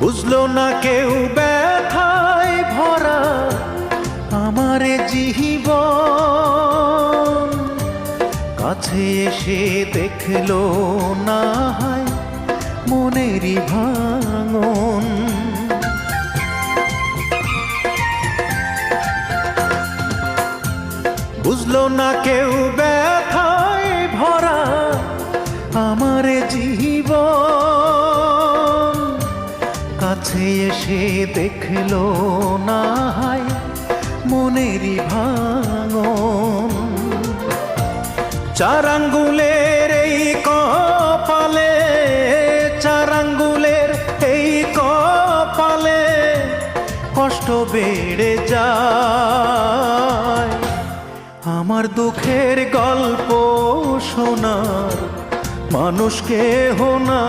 বুঝলো না কেউ ব্যথায় ভরা আমারে জীবন। কাছে এসে দেখল না হয় মনেরই ভাঙন। বুঝলো না কেউ ব্যথায় ভরা আমারে জীবন। কাছে এসে দেখল না হয় ভাঙন। চার আঙ্গুলের এই কপালে চার আঙ্গুলের এই কপালে কষ্ট বেড়ে যায়। আমার দুঃখের গল্প শোনার মানুষকে হোনা